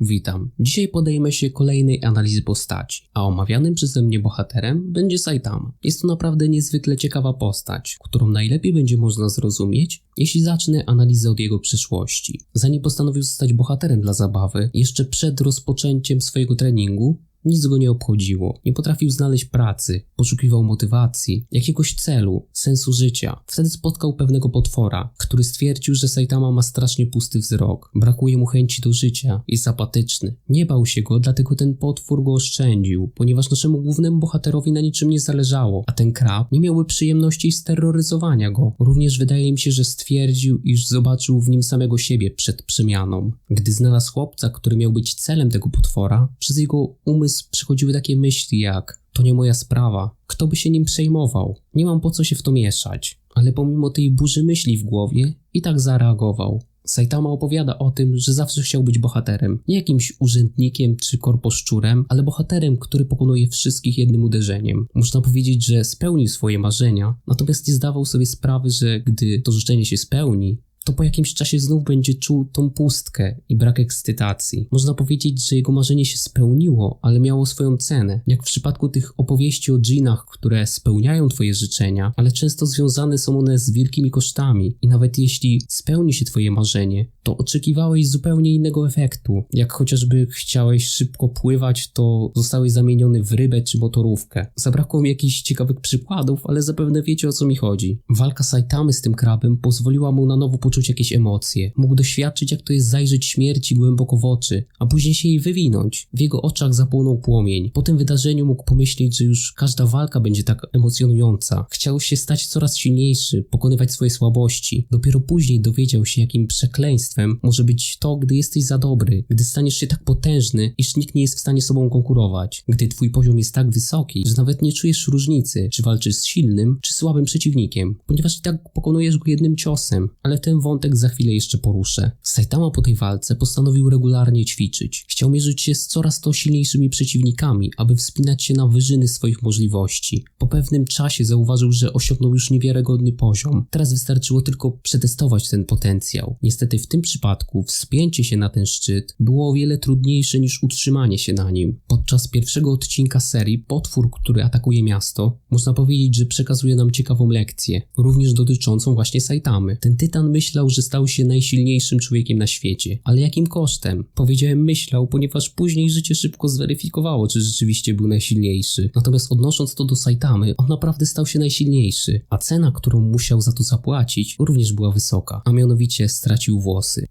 Witam. Dzisiaj podejmę się kolejnej analizy postaci, a omawianym przeze mnie bohaterem będzie Saitama. Jest to naprawdę niezwykle ciekawa postać, którą najlepiej będzie można zrozumieć, jeśli zacznę analizę od jego przyszłości. Zanim postanowił zostać bohaterem dla zabawy, jeszcze przed rozpoczęciem swojego treningu, nic go nie obchodziło. Nie potrafił znaleźć pracy, poszukiwał motywacji, jakiegoś celu, sensu życia. Wtedy spotkał pewnego potwora, który stwierdził, że Saitama ma strasznie pusty wzrok, brakuje mu chęci do życia, jest apatyczny. Nie bał się go, dlatego ten potwór go oszczędził, ponieważ naszemu głównemu bohaterowi na niczym nie zależało, a ten krab nie miałby przyjemności z terroryzowania go. Również wydaje mi się, że stwierdził, iż zobaczył w nim samego siebie przed przemianą. Gdy znalazł chłopca, który miał być celem tego potwora, przez jego umysł przychodziły takie myśli jak to nie moja sprawa, kto by się nim przejmował, nie mam po co się w to mieszać. Ale pomimo tej burzy myśli w głowie i tak zareagował. Saitama opowiada o tym, że zawsze chciał być bohaterem. Nie jakimś urzędnikiem czy korposzczurem, ale bohaterem, który pokonuje wszystkich jednym uderzeniem. Można powiedzieć, że spełnił swoje marzenia, natomiast nie zdawał sobie sprawy, że gdy to życzenie się spełni, to po jakimś czasie znów będzie czuł tą pustkę i brak ekscytacji. Można powiedzieć, że jego marzenie się spełniło, ale miało swoją cenę. Jak w przypadku tych opowieści o dżinach, które spełniają twoje życzenia, ale często związane są one z wielkimi kosztami. I nawet jeśli spełni się twoje marzenie, to oczekiwałeś zupełnie innego efektu. Jak chociażby chciałeś szybko pływać, to zostałeś zamieniony w rybę czy motorówkę. Zabrakło mi jakichś ciekawych przykładów, ale zapewne wiecie o co mi chodzi. Walka Saitamy z tym krabem pozwoliła mu na nowo poczuć jakieś emocje. Mógł doświadczyć, jak to jest zajrzeć śmierci głęboko w oczy, a później się jej wywinąć. W jego oczach zapłonął płomień. Po tym wydarzeniu mógł pomyśleć, że już każda walka będzie tak emocjonująca. Chciał się stać coraz silniejszy, pokonywać swoje słabości. Dopiero później dowiedział się, jakim przekleństwem może być to, gdy jesteś za dobry, gdy staniesz się tak potężny, iż nikt nie jest w stanie sobą konkurować, gdy twój poziom jest tak wysoki, że nawet nie czujesz różnicy, czy walczysz z silnym, czy słabym przeciwnikiem, ponieważ i tak pokonujesz go jednym ciosem, ale ten wątek za chwilę jeszcze poruszę. Saitama po tej walce postanowił regularnie ćwiczyć. Chciał mierzyć się z coraz to silniejszymi przeciwnikami, aby wspinać się na wyżyny swoich możliwości. Po pewnym czasie zauważył, że osiągnął już niewiarygodny poziom. Teraz wystarczyło tylko przetestować ten potencjał. Niestety w tym przypadku wspięcie się na ten szczyt było o wiele trudniejsze niż utrzymanie się na nim. Podczas pierwszego odcinka serii potwór, który atakuje miasto, można powiedzieć, że przekazuje nam ciekawą lekcję, również dotyczącą właśnie Saitamy. Ten tytan myślał, że stał się najsilniejszym człowiekiem na świecie. Ale jakim kosztem? Powiedziałem myślał, ponieważ później życie szybko zweryfikowało, czy rzeczywiście był najsilniejszy. Natomiast odnosząc to do Saitamy, on naprawdę stał się najsilniejszy, a cena, którą musiał za to zapłacić, również była wysoka, a mianowicie stracił włosy.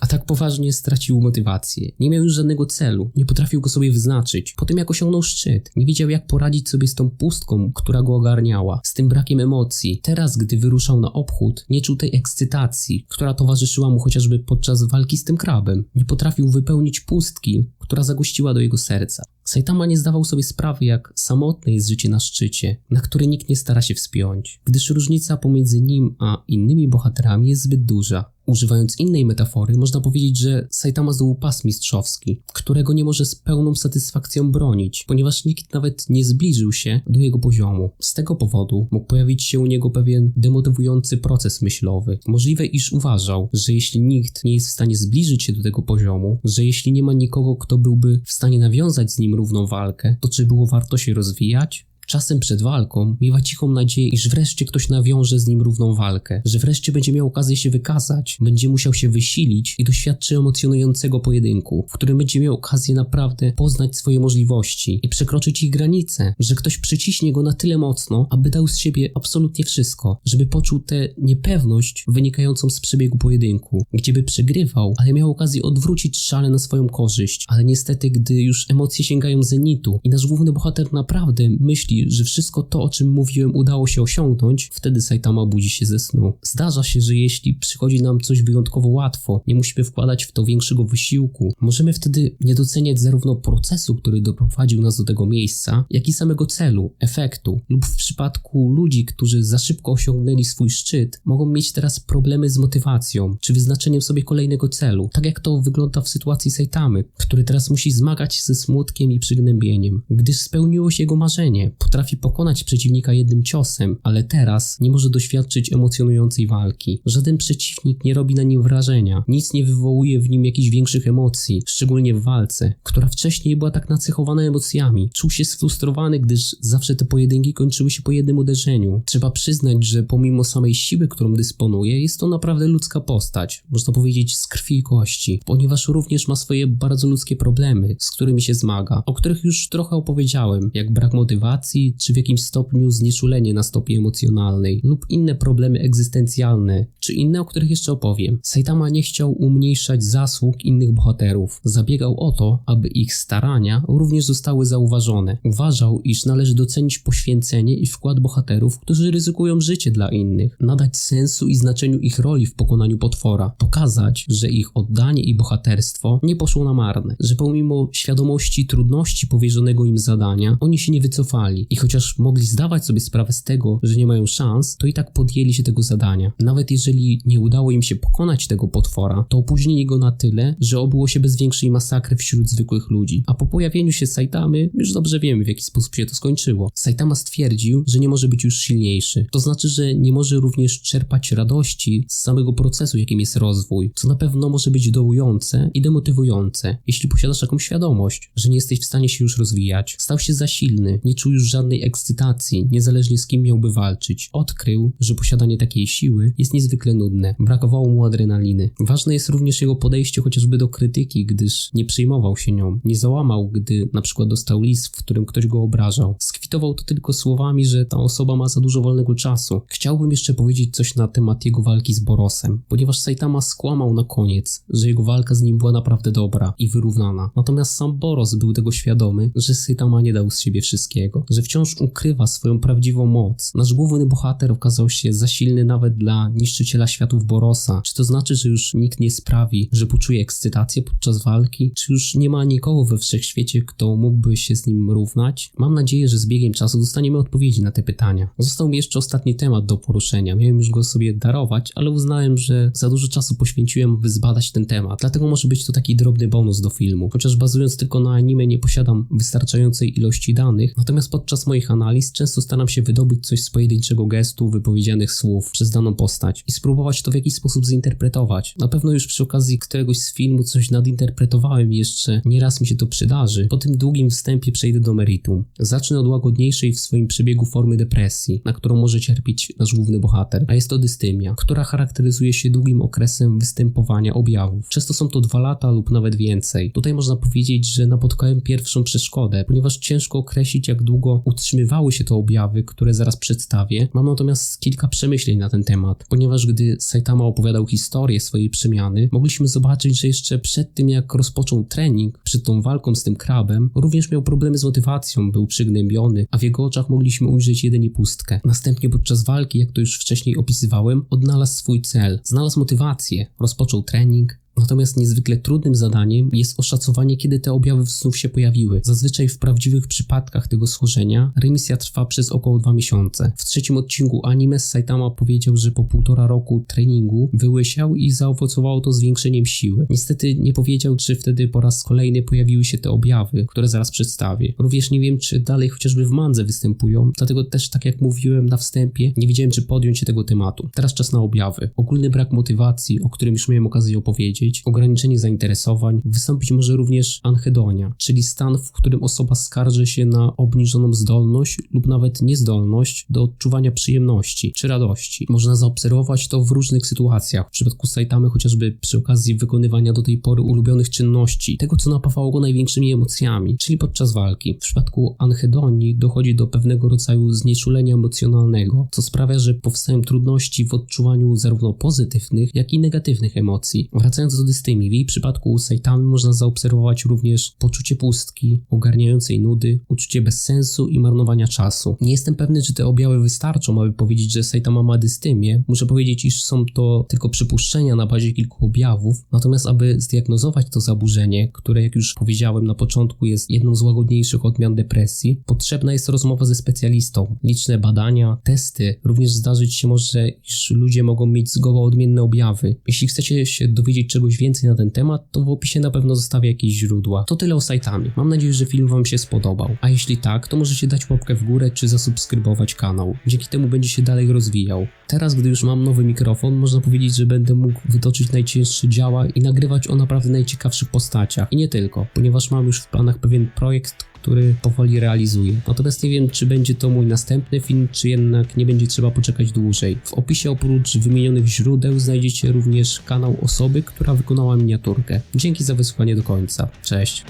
A tak poważnie stracił motywację. Nie miał już żadnego celu, nie potrafił go sobie wyznaczyć. Po tym jak osiągnął szczyt, nie wiedział jak poradzić sobie z tą pustką, która go ogarniała, z tym brakiem emocji. Teraz, gdy wyruszał na obchód, nie czuł tej ekscytacji, która towarzyszyła mu chociażby podczas walki z tym krabem. Nie potrafił wypełnić pustki, która zagościła do jego serca. Saitama nie zdawał sobie sprawy, jak samotne jest życie na szczycie, na który nikt nie stara się wspiąć, gdyż różnica pomiędzy nim a innymi bohaterami jest zbyt duża. Używając innej metafory, można powiedzieć, że Saitama zdobył pas mistrzowski, którego nie może z pełną satysfakcją bronić, ponieważ nikt nawet nie zbliżył się do jego poziomu. Z tego powodu mógł pojawić się u niego pewien demotywujący proces myślowy. Możliwe, iż uważał, że jeśli nikt nie jest w stanie zbliżyć się do tego poziomu, że jeśli nie ma nikogo, kto byłby w stanie nawiązać z nim równą walkę, to czy było warto się rozwijać? Czasem przed walką miewa cichą nadzieję, iż wreszcie ktoś nawiąże z nim równą walkę, że wreszcie będzie miał okazję się wykazać, będzie musiał się wysilić i doświadczy emocjonującego pojedynku, w którym będzie miał okazję naprawdę poznać swoje możliwości i przekroczyć ich granice, że ktoś przyciśnie go na tyle mocno, aby dał z siebie absolutnie wszystko, żeby poczuł tę niepewność wynikającą z przebiegu pojedynku, gdzieby przegrywał, ale miał okazję odwrócić szale na swoją korzyść, ale niestety, gdy już emocje sięgają zenitu i nasz główny bohater naprawdę myśli, że wszystko to, o czym mówiłem, udało się osiągnąć, wtedy Saitama budzi się ze snu. Zdarza się, że jeśli przychodzi nam coś wyjątkowo łatwo, nie musimy wkładać w to większego wysiłku, możemy wtedy nie doceniać zarówno procesu, który doprowadził nas do tego miejsca, jak i samego celu, efektu, lub w przypadku ludzi, którzy za szybko osiągnęli swój szczyt, mogą mieć teraz problemy z motywacją, czy wyznaczeniem sobie kolejnego celu, tak jak to wygląda w sytuacji Saitamy, który teraz musi zmagać się ze smutkiem i przygnębieniem, gdyż spełniło się jego marzenie, Potrafi pokonać przeciwnika jednym ciosem, ale teraz nie może doświadczyć emocjonującej walki. Żaden przeciwnik nie robi na nim wrażenia, nic nie wywołuje w nim jakichś większych emocji, szczególnie w walce, która wcześniej była tak nacechowana emocjami. Czuł się sfrustrowany, gdyż zawsze te pojedynki kończyły się po jednym uderzeniu. Trzeba przyznać, że pomimo samej siły, którą dysponuje, jest to naprawdę ludzka postać, można powiedzieć z krwi i kości, ponieważ również ma swoje bardzo ludzkie problemy, z którymi się zmaga, o których już trochę opowiedziałem, jak brak motywacji, czy w jakimś stopniu znieczulenie na stopie emocjonalnej, lub inne problemy egzystencjalne, czy inne, o których jeszcze opowiem. Saitama nie chciał umniejszać zasług innych bohaterów. Zabiegał o to, aby ich starania również zostały zauważone. Uważał, iż należy docenić poświęcenie i wkład bohaterów, którzy ryzykują życie dla innych, nadać sensu i znaczeniu ich roli w pokonaniu potwora, pokazać, że ich oddanie i bohaterstwo nie poszło na marne, że pomimo świadomości trudności powierzonego im zadania, oni się nie wycofali i chociaż mogli zdawać sobie sprawę z tego, że nie mają szans, to i tak podjęli się tego zadania. Nawet jeżeli nie udało im się pokonać tego potwora, to opóźnili go na tyle, że obyło się bez większej masakry wśród zwykłych ludzi. A po pojawieniu się Saitamy, już dobrze wiemy w jaki sposób się to skończyło. Saitama stwierdził, że nie może być już silniejszy. To znaczy, że nie może również czerpać radości z samego procesu, jakim jest rozwój, co na pewno może być dołujące i demotywujące, jeśli posiadasz taką świadomość, że nie jesteś w stanie się już rozwijać. Stał się za silny, nie czuł już żadnej ekscytacji, niezależnie z kim miałby walczyć. Odkrył, że posiadanie takiej siły jest niezwykle nudne. Brakowało mu adrenaliny. Ważne jest również jego podejście chociażby do krytyki, gdyż nie przejmował się nią. Nie załamał, gdy na przykład dostał list, w którym ktoś go obrażał. Skwitował to tylko słowami, że ta osoba ma za dużo wolnego czasu. Chciałbym jeszcze powiedzieć coś na temat jego walki z Borosem, ponieważ Saitama skłamał na koniec, że jego walka z nim była naprawdę dobra i wyrównana. Natomiast sam Boros był tego świadomy, że Saitama nie dał z siebie wszystkiego, wciąż ukrywa swoją prawdziwą moc. Nasz główny bohater okazał się za silny nawet dla niszczyciela światów Borosa. Czy to znaczy, że już nikt nie sprawi, że poczuje ekscytację podczas walki? Czy już nie ma nikogo we wszechświecie, kto mógłby się z nim równać? Mam nadzieję, że z biegiem czasu dostaniemy odpowiedzi na te pytania. Został mi jeszcze ostatni temat do poruszenia. Miałem już go sobie darować, ale uznałem, że za dużo czasu poświęciłem, by zbadać ten temat. Dlatego może być to taki drobny bonus do filmu. Chociaż bazując tylko na anime nie posiadam wystarczającej ilości danych, natomiast podczas moich analiz często staram się wydobyć coś z pojedynczego gestu, wypowiedzianych słów przez daną postać i spróbować to w jakiś sposób zinterpretować. Na pewno już przy okazji któregoś z filmu coś nadinterpretowałem jeszcze nieraz mi się to przydarzy. Po tym długim wstępie przejdę do meritum. Zacznę od łagodniejszej w swoim przebiegu formy depresji, na którą może cierpieć nasz główny bohater, a jest to dystymia, która charakteryzuje się długim okresem występowania objawów. Często są to dwa lata lub nawet więcej. Tutaj można powiedzieć, że napotkałem pierwszą przeszkodę, ponieważ ciężko określić jak długo utrzymywały się te objawy, które zaraz przedstawię. Mam natomiast kilka przemyśleń na ten temat, ponieważ gdy Saitama opowiadał historię swojej przemiany, mogliśmy zobaczyć, że jeszcze przed tym jak rozpoczął trening, przed tą walką z tym krabem, również miał problemy z motywacją, był przygnębiony, a w jego oczach mogliśmy ujrzeć jedynie pustkę. Następnie podczas walki, jak to już wcześniej opisywałem, odnalazł swój cel, znalazł motywację, rozpoczął trening, Natomiast niezwykle trudnym zadaniem jest oszacowanie, kiedy te objawy znów się pojawiły. Zazwyczaj w prawdziwych przypadkach tego schorzenia remisja trwa przez około dwa miesiące. W trzecim odcinku anime Saitama powiedział, że po półtora roku treningu wyłysiał i zaowocowało to zwiększeniem siły. Niestety nie powiedział, czy wtedy po raz kolejny pojawiły się te objawy, które zaraz przedstawię. Również nie wiem, czy dalej chociażby w mandze występują, dlatego też tak jak mówiłem na wstępie, nie wiedziałem, czy podjąć się tego tematu. Teraz czas na objawy. Ogólny brak motywacji, o którym już miałem okazję opowiedzieć, ograniczenie zainteresowań, wystąpić może również anhedonia, czyli stan, w którym osoba skarży się na obniżoną zdolność lub nawet niezdolność do odczuwania przyjemności czy radości. Można zaobserwować to w różnych sytuacjach. W przypadku Saitamy chociażby przy okazji wykonywania do tej pory ulubionych czynności, tego co napawało go największymi emocjami, czyli podczas walki. W przypadku anhedonii dochodzi do pewnego rodzaju znieczulenia emocjonalnego, co sprawia, że powstają trudności w odczuwaniu zarówno pozytywnych, jak i negatywnych emocji. Wracając do dystymii, w jej przypadku Saitamy można zaobserwować również poczucie pustki, ogarniającej nudy, uczucie bezsensu i marnowania czasu. Nie jestem pewny, czy te objawy wystarczą, aby powiedzieć, że Saitama ma dystymię. Muszę powiedzieć, iż są to tylko przypuszczenia na bazie kilku objawów, natomiast aby zdiagnozować to zaburzenie, które jak już powiedziałem na początku jest jedną z łagodniejszych odmian depresji, potrzebna jest rozmowa ze specjalistą. Liczne badania, testy, również zdarzyć się może, iż ludzie mogą mieć zgoła odmienne objawy. Jeśli chcecie się dowiedzieć czegoś czegoś więcej na ten temat, to w opisie na pewno zostawię jakieś źródła. To tyle o sajtami. Mam nadzieję, że film Wam się spodobał. A jeśli tak, to możecie dać łapkę w górę czy zasubskrybować kanał. Dzięki temu będzie się dalej rozwijał. Teraz, gdy już mam nowy mikrofon, można powiedzieć, że będę mógł wytoczyć najcięższe działa i nagrywać o naprawdę najciekawszych postaciach. I nie tylko, ponieważ mam już w planach pewien projekt, który powoli realizuję. Natomiast nie wiem, czy będzie to mój następny film, czy jednak nie będzie trzeba poczekać dłużej. W opisie oprócz wymienionych źródeł znajdziecie również kanał osoby, która wykonała miniaturkę. Dzięki za wysłuchanie do końca. Cześć.